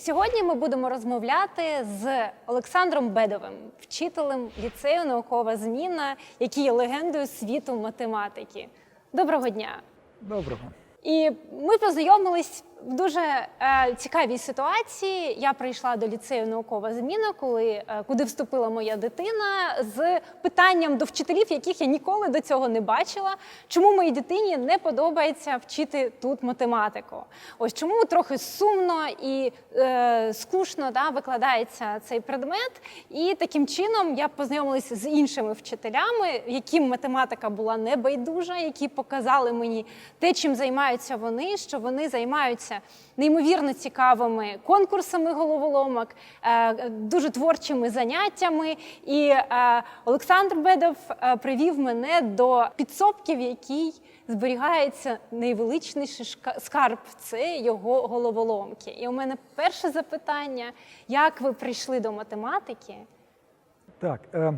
Сьогодні ми будемо розмовляти з Олександром Бедовим, вчителем ліцею наукова зміна, який є легендою світу математики. Доброго дня! Доброго. І ми познайомились дуже е, цікавій ситуації. Я прийшла до ліцею наукова зміна, коли е, куди вступила моя дитина, з питанням до вчителів, яких я ніколи до цього не бачила. Чому моїй дитині не подобається вчити тут математику? Ось чому трохи сумно і е, скучно да, викладається цей предмет. І таким чином я познайомилася з іншими вчителями, яким математика була небайдужа, які показали мені те, чим займаються вони, що вони займаються неймовірно цікавими конкурсами головоломок, е, дуже творчими заняттями. І е, Олександр Бедов е, привів мене до підсобки, в якій зберігається найвеличніший скарб це його головоломки. І у мене перше запитання: як ви прийшли до математики? Так, е,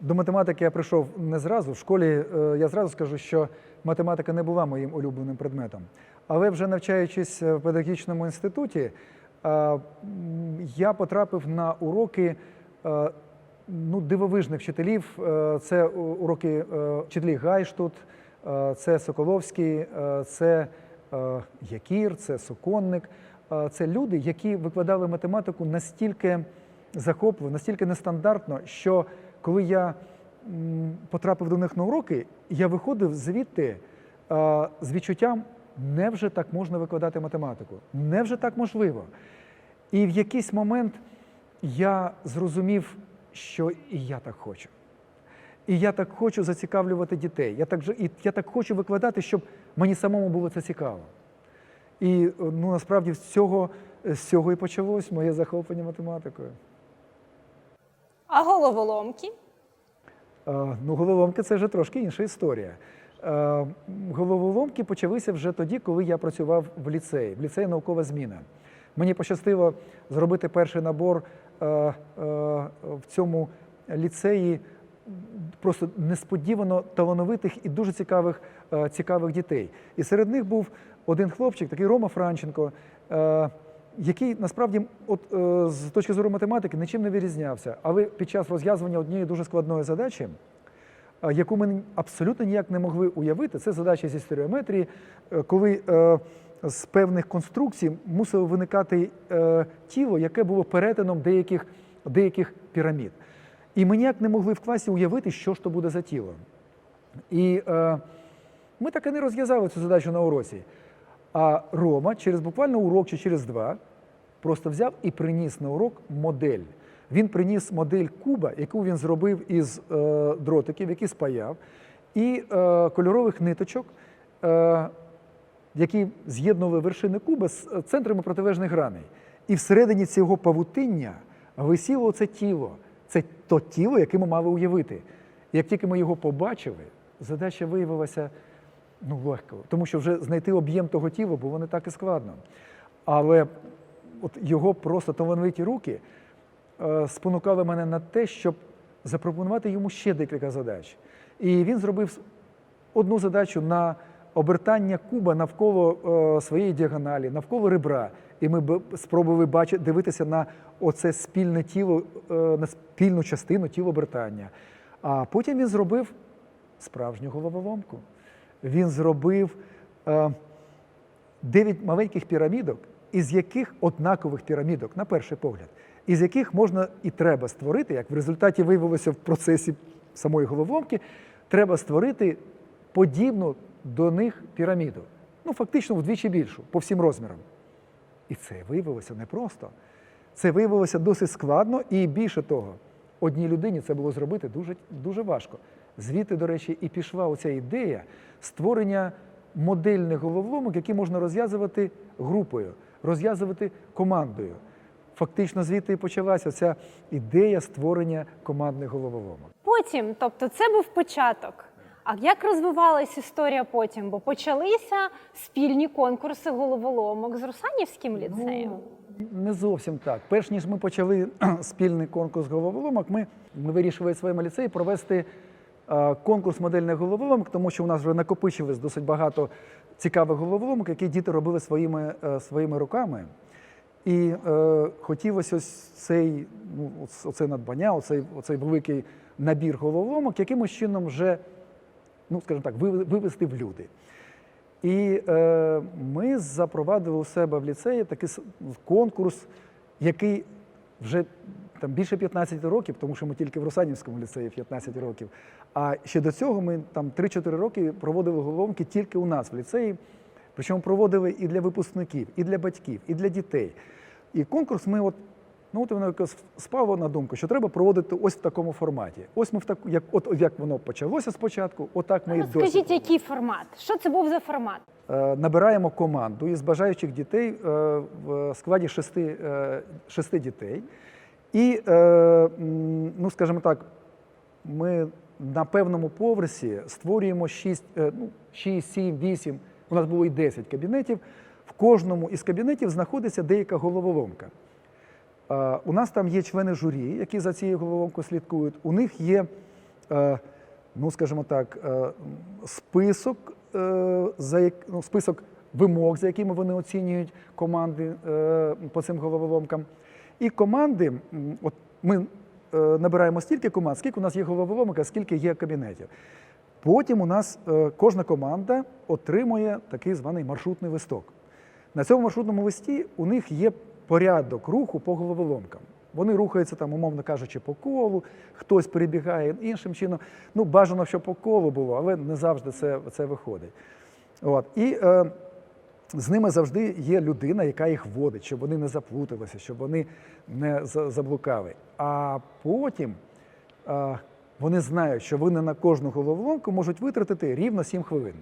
до математики я прийшов не зразу. В школі я зразу скажу, що математика не була моїм улюбленим предметом. Але вже навчаючись в педагогічному інституті, е, я потрапив на уроки е, ну, дивовижних вчителів. Е, Це уроки е, вчителі Гайштут, е, це Соколовський, е, це е, Якір, це Соконник. Е, Це люди, які викладали математику настільки захопливо, настільки нестандартно, що коли я потрапив до них на уроки, я виходив звідти е, з відчуттям, невже так можна викладати математику? Невже так можливо? І в якийсь момент я зрозумів, що і я так хочу. І я так хочу зацікавлювати дітей. Я так, і я так хочу викладати, щоб мені самому було це цікаво. І ну, насправді з цього, з цього і почалось моє захоплення математикою. А головоломки? Ну, головоломки це вже трошки інша історія. Е, Головоломки почалися вже тоді, коли я працював в ліцеї, в ліцеї наукова зміна. Мені пощастило зробити перший набор е, е, в цьому ліцеї просто несподівано талановитих і дуже цікавих, цікавих дітей. І серед них був один хлопчик, такий Рома Франченко, який насправді, от з точки зору математики, нічим не вирізнявся. Але під час розв'язування однієї дуже складної задачі, яку ми абсолютно ніяк не могли уявити, це задача зі стереометрії, е, коли е, з певних конструкцій мусило виникати е, тіло, яке було перетином деяких, деяких пірамід. І ми ніяк не могли в класі уявити, що ж то буде за тіло. І ми так і не розв'язали цю задачу на уроці. А Рома через буквально урок чи через два просто взяв і приніс на урок модель. Він приніс модель куба, яку він зробив із е, дротиків, які спаяв, і е, кольорових ниточок, е, які з'єднували вершини куба з е, центрами протилежних граней. І всередині цього павутиння висіло це тіло. Це то тіло, яке ми мали уявити. Як тільки ми його побачили, задача виявилася ну, легко, тому що вже знайти об'єм того тіла було не так і складно. Але от його просто талановиті руки спонукали мене на те, щоб запропонувати йому ще декілька задач. І він зробив одну задачу на обертання куба навколо е, своєї діагоналі, навколо ребра. І ми б- спробували бачити, дивитися на оце спільне тіло, е, на спільну частину тіла обертання. А потім він зробив справжню головоломку. Він зробив е, дев'ять маленьких пірамідок, із яких однакових пірамідок, на перший погляд, із яких можна і треба створити, як в результаті виявилося в процесі самої головоломки, треба створити подібну до них піраміду. Ну, фактично вдвічі більшу, по всім розмірам. І це виявилося непросто. Це виявилося досить складно, і більше того, одній людині це було зробити дуже, дуже важко. Звідти, до речі, і пішла оця ідея створення модельних головоломок, які можна розв'язувати групою, розв'язувати командою. Фактично звідти і почалася ця ідея створення командних головоломок. Потім, тобто, це був початок. А як розвивалась історія потім? Бо почалися спільні конкурси головоломок з Русанівським ліцеєм. Ну, не зовсім так. Перш ніж ми почали спільний конкурс головоломок, ми, ми вирішили в своєму ліцеї провести е, конкурс модельних головоломок, тому що у нас вже накопичилось досить багато цікавих головоломок, які діти робили своїми, е, своїми руками. І е, хотілося ось цей, ну, оце надбання, оцей, оцей великий набір головоломок якимось чином вже, ну, скажімо так, вивести в люди. І е, ми запровадили у себе в ліцеї такий конкурс, який вже там більше 15 років, тому що ми тільки в Русанівському ліцеї 15 років. А ще до цього ми там 3-4 роки проводили головоломки тільки у нас в ліцеї. Причому проводили і для випускників, і для батьків, і для дітей. І конкурс ми от. Ну, от воно якось спало на думку, що треба проводити ось в такому форматі. Ось ми в таку, як от як воно почалося спочатку, отак ми і досі. скажіть, який формат? Що це був за формат? Е, набираємо команду із бажаючих дітей е, в складі шести, е, шести дітей. І, е, ну, скажімо так, ми на певному поверсі створюємо 6, ну, 6, 7, 8, у нас було і 10 кабінетів. В кожному із кабінетів знаходиться деяка головоломка. У нас там є члени журі, які за цією головоломкою слідкують. У них є, е, ну скажімо так, е, список, е, за ну, список вимог, за якими вони оцінюють команди по цим головоломкам. І команди, от ми набираємо стільки команд, скільки у нас є головоломок, а скільки є кабінетів. Потім у нас е, кожна команда отримує такий званий маршрутний листок. На цьому маршрутному листі у них є порядок руху по головоломкам. Вони рухаються там, умовно кажучи, по колу, хтось перебігає іншим чином. Ну, бажано, щоб по колу було, але не завжди це, це виходить. От. І е, з ними завжди є людина, яка їх водить, щоб вони не заплуталися, щоб вони не заблукали. А потім е, вони знають, що вони на кожну головоломку можуть витратити рівно 7 хвилин.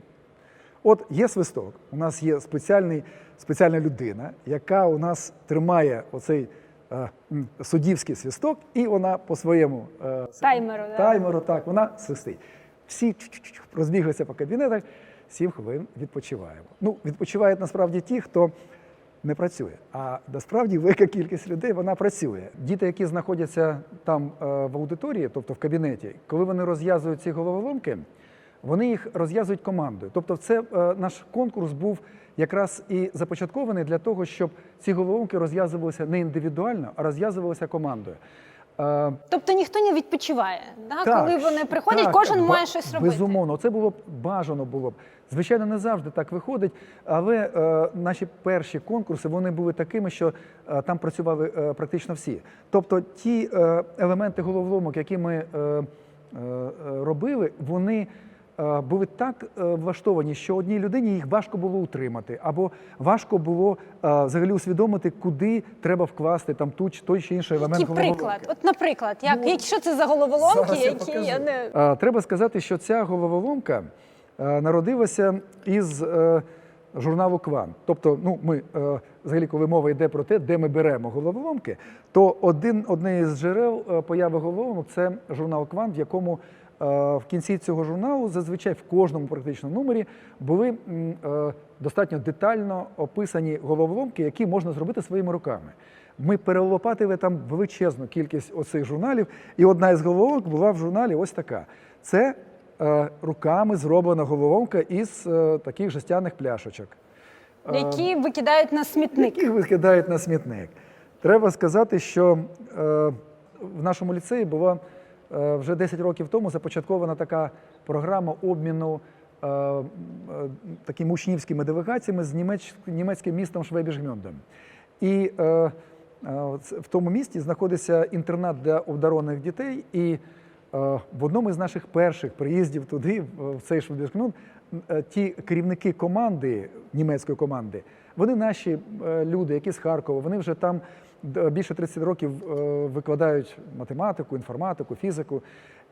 От є свисток, у нас є спеціальний, спеціальна людина, яка у нас тримає оцей е, суддівський свисток, і вона по своєму е, Таймеру, да. так, вона свистить. Всі розбіглися по кабінетах, 7 хвилин відпочиваємо. Ну, відпочивають насправді ті, хто не працює. А насправді велика кількість людей вона працює. Діти, які знаходяться там е, в аудиторії, тобто в кабінеті, коли вони розв'язують ці головоломки, вони їх розв'язують командою. Тобто, це е, наш конкурс був якраз і започаткований для того, щоб ці головоломки розв'язувалися не індивідуально, а розв'язувалися командою. Е, Тобто ніхто не відпочиває. Да? так, Коли вони приходять, так, кожен має щось робити. Безумовно, це було б бажано було б. Звичайно, не завжди так виходить, але е, наші перші конкурси вони були такими, що е, там працювали е, практично всі. Тобто ті е, елементи головоломок, які ми е, е, е, робили, вони. Е, Були так е, влаштовані, що одній людині їх важко було утримати, або важко було е, взагалі усвідомити, куди треба вкласти там ту чи той чи інший елемент Який головоломки. приклад? От, наприклад, як, Ну, що це за головоломки, я які я не. Треба сказати, що ця головоломка народилася із журналу Кван. Тобто, ну ми е, взагалі, коли мова йде про те, де ми беремо головоломки, то один одне із джерел появи головоломок це журнал Кван, в якому в кінці цього журналу зазвичай в кожному практично номері були е, достатньо детально описані головоломки, які можна зробити своїми руками. Ми перелопатили там величезну кількість оцих журналів, і одна із головоломок була в журналі ось така. Це е, руками зроблена головоломка із е, таких жестяних пляшочок, Е, Які викидають на смітник. які викидають на смітник. Треба сказати, що е, в нашому ліцеї була е, вже 10 років тому започаткована така програма обміну е, е, такими учнівськими делегаціями з німеч, німецьким містом Швебіжгмьондом. І е, е, в тому місті знаходиться інтернат для обдарованих дітей. І е, в одному із наших перших приїздів туди, в цей Швебіжгмьонд, е, ті керівники команди, німецької команди, вони наші е, люди, які з Харкова, вони вже там більше 30 років е, викладають математику, інформатику, фізику.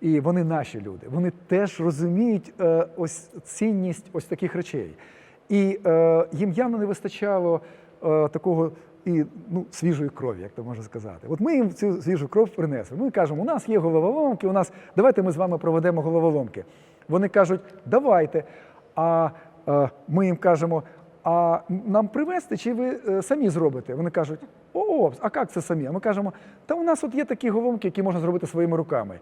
І вони наші люди. Вони теж розуміють е, ось цінність ось таких речей. І е, їм явно не вистачало такого і ну, свіжої крові, як то можна сказати. От ми їм цю свіжу кров принесли. Ми кажемо, у нас є головоломки, у нас давайте ми з вами проведемо головоломки. Вони кажуть, давайте. А е, ми їм кажемо, а нам привезти, чи ви е, самі зробите? Вони кажуть, о, а як це самі? А ми кажемо, та у нас от є такі головоломки, які можна зробити своїми руками.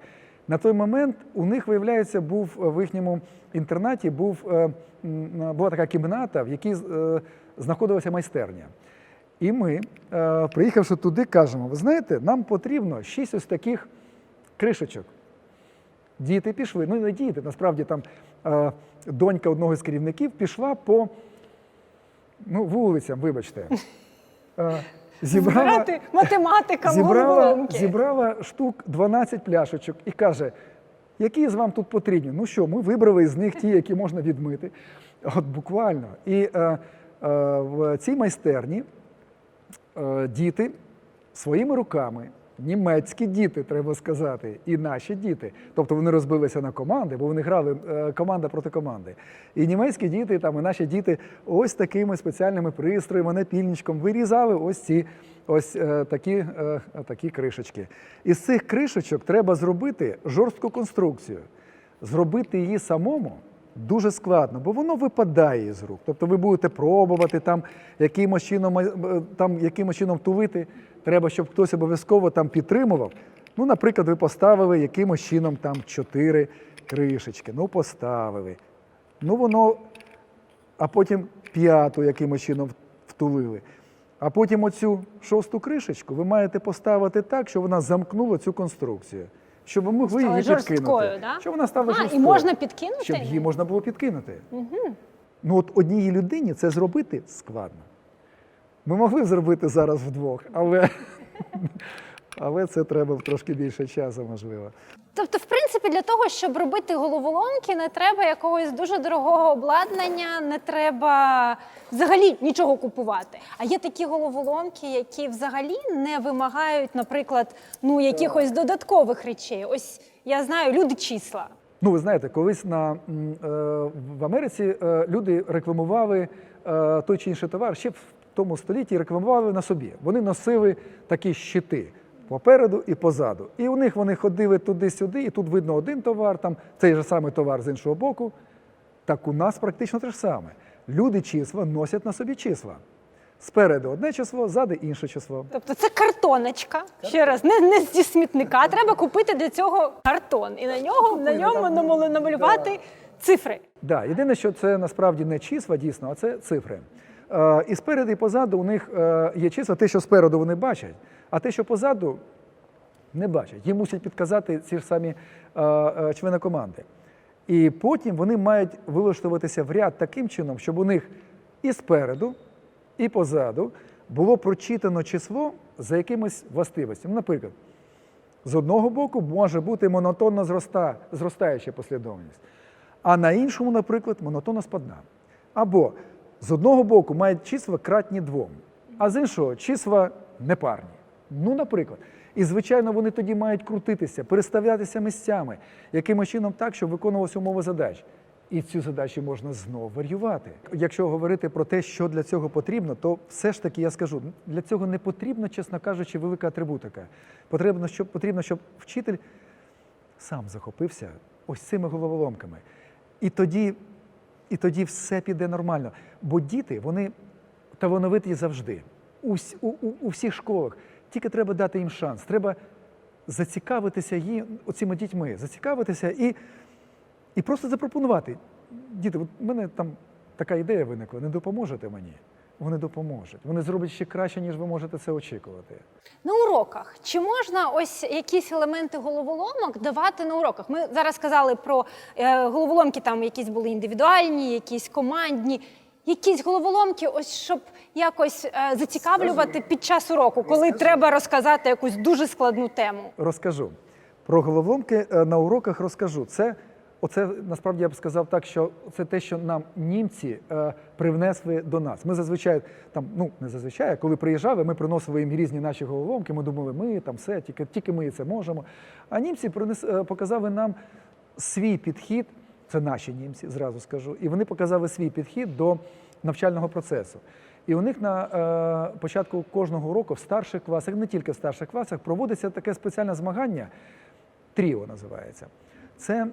На той момент у них, виявляється, був е, в їхньому інтернаті був, е, була така кімната, в якій знаходилася майстерня. І ми, приїхавши туди, кажемо: ви знаєте, нам потрібно шість ось таких кришечок. Діти пішли. Ну, не діти, насправді там донька одного з керівників пішла по ну, вулицям, вибачте. Е, зібрала, Збирати математикам зібрала, зібрала штук 12 пляшечок і каже, які з вам тут потрібні? Ну що, ми вибрали з них ті, які можна відмити. От буквально. І е, е, в цій майстерні е, діти своїми руками, німецькі діти, треба сказати, і наші діти. Тобто вони розбилися на команди, бо вони грали е, команда проти команди. І німецькі діти, там, і наші діти ось такими спеціальними пристроями, напільничком вирізали ось ці ось е, такі, е, такі кришечки. Із цих кришечок треба зробити жорстку конструкцію. Зробити її самому дуже складно, бо воно випадає з рук. Тобто ви будете пробувати там якимось чином, там, якимось чином тулити. Треба, щоб хтось обов'язково там підтримував. Ну, наприклад, ви поставили якимось чином там чотири кришечки. Ну, поставили. Ну, воно, а потім п'яту якимось чином втулили. А потім оцю шосту кришечку ви маєте поставити так, щоб вона замкнула цю конструкцію. Щоб ви могли її підкинути. да? Щоб вона стала А, і можна підкинути? Щоб її можна було підкинути. Ну от одній людині це зробити складно. Ми могли б зробити зараз вдвох, але, але це треба трошки більше часу, можливо. Тобто, в принципі, для того, щоб робити головоломки, не треба якогось дуже дорогого обладнання, не треба взагалі нічого купувати. А є такі головоломки, які взагалі не вимагають, наприклад, ну якихось додаткових речей. Ось я знаю, люди числа. Ну, ви знаєте, колись на, е, в Америці е, люди рекламували е, той чи інший товар ще в тому столітті рекламували на собі. Вони носили такі щити попереду і позаду. І у них вони ходили туди-сюди, і тут видно один товар, там цей же самий товар з іншого боку. Так у нас практично те ж саме. Люди числа носять на собі числа. Спереду одне число, ззади інше число. Тобто це картоночка. Ще раз, не, не зі смітника. Треба купити для цього картон. І на нього на ньому там, намалю- намалювати цифри. Да, єдине, що це насправді не числа дійсно, а це цифри. Е, і спереду, і позаду у них е, є числа, те, що спереду вони бачать, а те, що позаду не бачать. Їм мусять підказати ці ж самі е, члени команди. І потім вони мають вилаштуватися в ряд таким чином, щоб у них і спереду, і позаду було прочитано число за якимись властивостями. Наприклад, з одного боку може бути монотонно зроста, зростаюча послідовність, а на іншому, наприклад, монотонно спадна. Або з одного боку мають числа кратні двом, а з іншого числа непарні. Ну, наприклад. І, звичайно, вони тоді мають крутитися, переставлятися місцями, якимось чином так, щоб виконувалася умова задач. І цю задачу можна знову варіювати. Якщо говорити про те, що для цього потрібно, то все ж таки я скажу, для цього не потрібно, чесно кажучи, велика атрибутика. Потрібно, щоб, потрібно, щоб вчитель сам захопився ось цими головоломками. І тоді, і тоді все піде нормально. Бо діти, вони талановиті завжди. У, у, у, всіх школах. Тільки треба дати їм шанс. Треба зацікавитися їм, оціми дітьми, зацікавитися і, і просто запропонувати. Діти, от в мене там така ідея виникла, не допоможете мені? Вони допоможуть. Вони зроблять ще краще, ніж ви можете це очікувати. На уроках чи можна ось якісь елементи головоломок давати на уроках? Ми зараз сказали про е, головоломки, там якісь були індивідуальні, якісь командні. Якісь головоломки, ось щоб якось е, зацікавлювати під час уроку, коли треба розказати якусь дуже складну тему. Розкажу. Про головоломки е, на уроках розкажу. Це, оце насправді я б сказав так, що це те, що нам німці е, привнесли до нас. Ми зазвичай там, ну не зазвичай, коли приїжджали, ми приносили їм різні наші головоломки. Ми думали, ми там все, тільки, тільки ми це можемо. А німці принес, е, показали нам свій підхід. Це наші німці, зразу скажу. І вони показали свій підхід до навчального процесу. І у них на е, початку кожного року в старших класах, не тільки в старших класах, проводиться таке спеціальне змагання, тріо називається. Це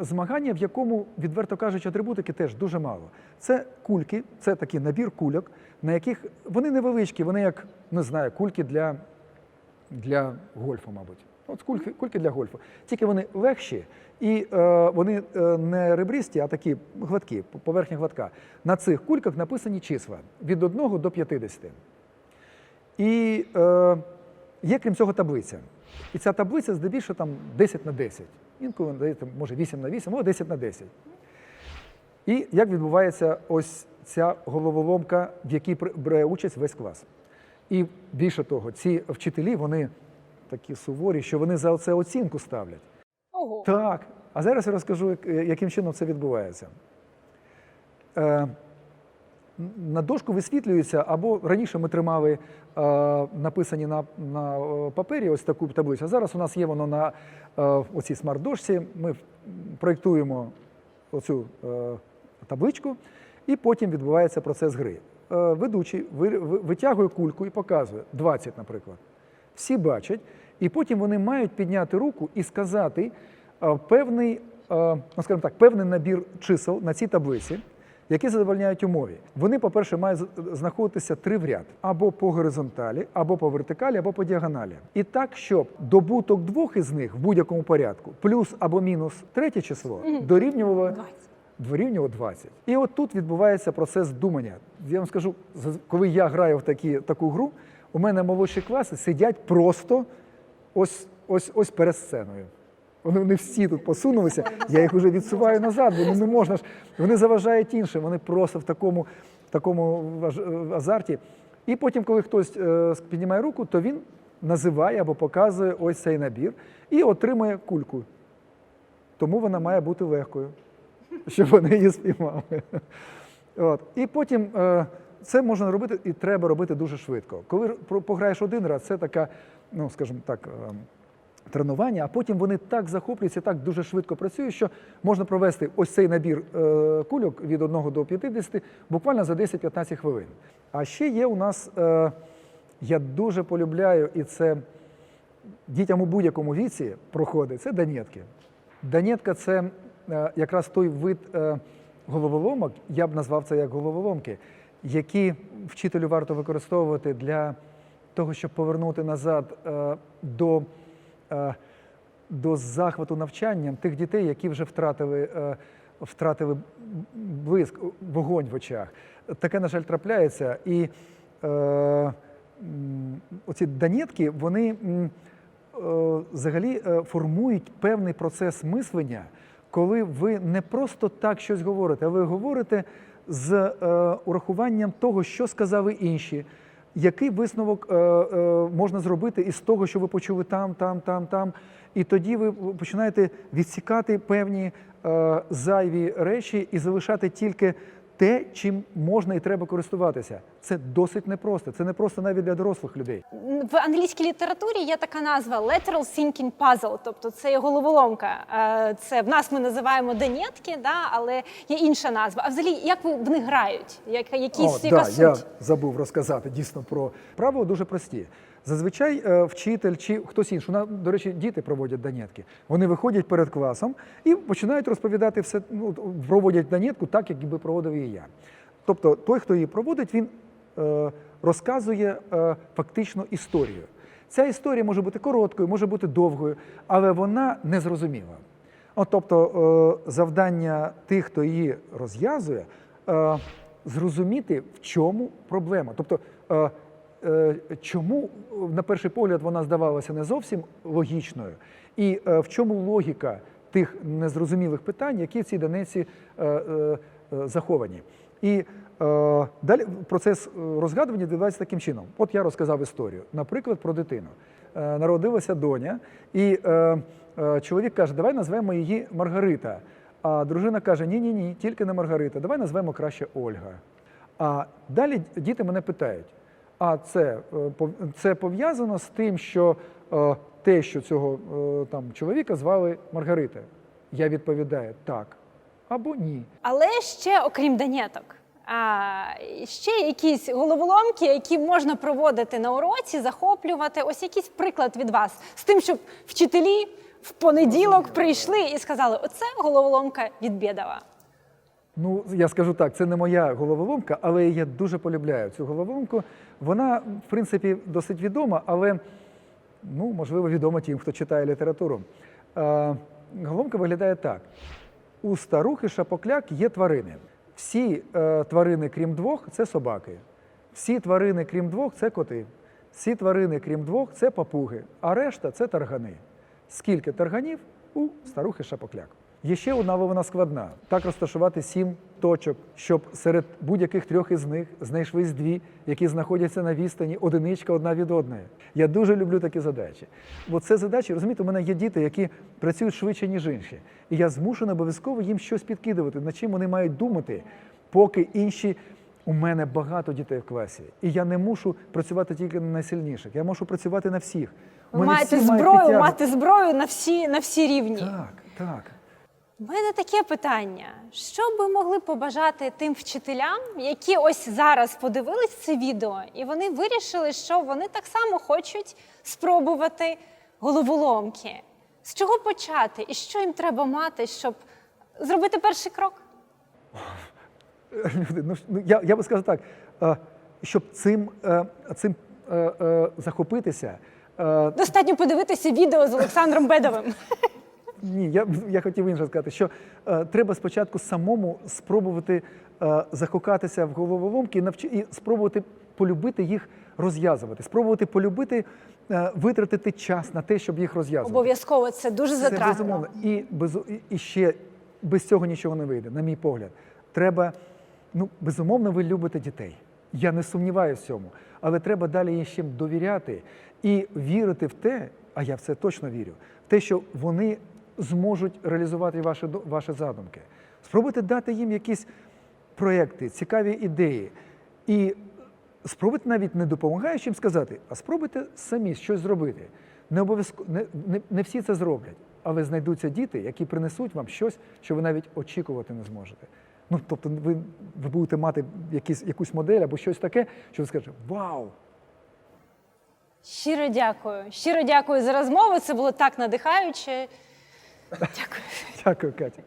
змагання, в якому, відверто кажучи, атрибутики теж дуже мало. Це кульки, це такий набір кульок, на яких вони невеличкі, вони як не знаю, кульки для, для гольфу, мабуть. От кульки, кульки для гольфу. Тільки вони легші і е, вони е, не ребристі, а такі гладкі, поверхня гладка. На цих кульках написані числа від 1 до 50. І е, є, крім цього, таблиця. І ця таблиця здебільшого там 10 на 10. Інколи здається, може 8 на 8, або 10 на 10. І як відбувається ось ця головоломка, в якій бере участь весь клас. І більше того, ці вчителі, вони такі суворі, що вони за це оцінку ставлять. Ого. Так. А зараз я розкажу, яким чином це відбувається. Е, на дошку висвітлюється, або раніше ми тримали е, написані на, на е, папері ось таку таблицю. А зараз у нас є воно на е, оцій смарт-дошці. Ми проєктуємо оцю е, табличку, і потім відбувається процес гри. Е, ведучий ви- ви- витягує кульку і показує 20, наприклад. Всі бачать, і потім вони мають підняти руку і сказати е, певний, е, ну скажімо так, певний набір чисел на цій таблиці, які задовольняють умові. Вони, по-перше, мають знаходитися три в ряд або по горизонталі, або по вертикалі, або по діагоналі. І так, щоб добуток двох із них в будь-якому порядку, плюс або мінус третє число, дорівнювало 20. дворівнювало 20. І от тут відбувається процес думання. Я вам скажу, коли я граю в такі, таку гру, у мене молодші класи сидять просто ось, ось, ось перед сценою. Вони, вони всі тут посунулися, я їх вже відсуваю назад, бо ну не можна ж. Вони заважають іншим, вони просто в такому, такому азарті. І потім, коли хтось е, піднімає руку, то він називає або показує ось цей набір і отримує кульку. Тому вона має бути легкою, щоб вони її спіймали. От. І потім е, це можна робити і треба робити дуже швидко. Коли пограєш один раз, це така, ну скажімо так, е, тренування, а потім вони так захоплюються, так дуже швидко працюють, що можна провести ось цей набір е, кульок від 1 до 50 буквально за 10-15 хвилин. А ще є у нас, е, я дуже полюбляю, і це дітям у будь-якому віці проходить, це данєтки. Данєтка це е, якраз той вид головоломок, я б назвав це як головоломки, які вчителю варто використовувати для того, щоб повернути назад до, до захвату навчанням тих дітей, які вже втратили, е, втратили блиск, вогонь в очах. Таке, на жаль, трапляється. І е, оці данєтки, вони. е, взагалі е, формують певний процес мислення, коли ви не просто так щось говорите, а ви говорите з е, урахуванням того, що сказали інші. Який висновок е, е, можна зробити із того, що ви почули там, там, там, там, і тоді ви починаєте відсікати певні е, зайві речі і залишати тільки те, чим можна і треба користуватися. Це досить непросто. Це не просто навіть для дорослих людей. В англійській літературі є така назва lateral thinking puzzle, тобто це є головоломка. Е, Це в нас ми називаємо данєтки, да, але є інша назва. А взагалі, як ви в них грають? Як, які, О, яка да, суть? я забув розказати дійсно про правила дуже прості. Зазвичай е, вчитель чи хтось інший, до речі, діти проводять данєтки. Вони виходять перед класом і починають розповідати все, ну, проводять данєтку так, як би проводив її я. Тобто той, хто її проводить, він е, розказує е, фактично історію. Ця історія може бути короткою, може бути довгою, але вона незрозуміла. От, тобто е, завдання тих, хто її розв'язує, е, зрозуміти, в чому проблема. Тобто, е, чому е, на перший погляд вона здавалася не зовсім логічною, і е, в чому логіка тих незрозумілих питань, які в цій данеці е, заховані. І далі процес розгадування відбувається таким чином. От я розказав історію, наприклад, про дитину. Народилася доня, і е, е, чоловік каже, давай назвемо її Маргарита. А дружина каже: Ні, ні, ні, тільки не Маргарита, давай назвемо краще Ольга. А далі діти мене питають: а це, е, це пов'язано з тим, що е, те, що цього е, там чоловіка звали Маргарита? Я відповідаю так або ні. Але ще, окрім данєток, а, ще якісь головоломки, які можна проводити на уроці, захоплювати. Ось якийсь приклад від вас з тим, щоб вчителі в понеділок прийшли і сказали: оце головоломка від Бєдова. Ну, я скажу так, це не моя головоломка, але я дуже полюбляю цю головоломку. Вона, в принципі, досить відома, але ну, можливо, відома тим, хто читає літературу. Е, головоломка виглядає так: у старухи шапокляк є тварини. Всі е, тварини, крім двох, це собаки. Всі тварини, крім двох, це коти. Всі тварини, крім двох, це папуги, а решта це таргани. Скільки тарганів у старухи шапокляк. Є ще одна вона складна: так розташувати сім точок, щоб серед будь-яких трьох із них знайшлись дві, які знаходяться на відстані одиничка одна від одної. Я дуже люблю такі задачі. Бо це задачі, розумієте, у мене є діти, які працюють швидше, ніж інші. І я змушений обов'язково їм щось підкидувати, над чим вони мають думати, поки інші. У мене багато дітей в класі, і я не мушу працювати тільки на найсильніших. Я можу працювати на всіх. Ви маєте всі зброю, мати зброю на всі, на всі рівні. Так, так. У мене таке питання: що би могли побажати тим вчителям, які ось зараз подивились це відео, і вони вирішили, що вони так само хочуть спробувати головоломки. З чого почати? І що їм треба мати, щоб зробити перший крок? Люди, ну, ну, я, я би сказав так, е, щоб цим, е, цим е, захопитися. Достатньо подивитися відео з Олександром Бедовим. Ні, я, я хотів інше сказати, що е, треба спочатку самому спробувати е, закохатися в головоломки і, навчи, і спробувати полюбити їх розв'язувати, спробувати полюбити, е, витратити час на те, щоб їх розв'язувати. Обов'язково це дуже Це затратно. безумовно. І, без, і- і ще без цього нічого не вийде, на мій погляд. Треба, ну, безумовно, ви любите дітей. Я не сумніваюся в цьому. Але треба далі їм ще довіряти і вірити в те, а я в це точно вірю, в те, що вони зможуть реалізувати ваші, ваші задумки. Спробуйте дати їм якісь проекти, цікаві ідеї. І спробуйте навіть не допомагаючи їм сказати, а спробуйте самі щось зробити. Не, обов'язково, не, не, не всі це зроблять, але знайдуться діти, які принесуть вам щось, що ви навіть очікувати не зможете. Ну, тобто, ви, ви будете мати якісь, якусь модель або щось таке, що ви скажете Вау! Щиро дякую. Щиро дякую за розмову. Це було так надихаюче. 자꾸. 자꾸 까지.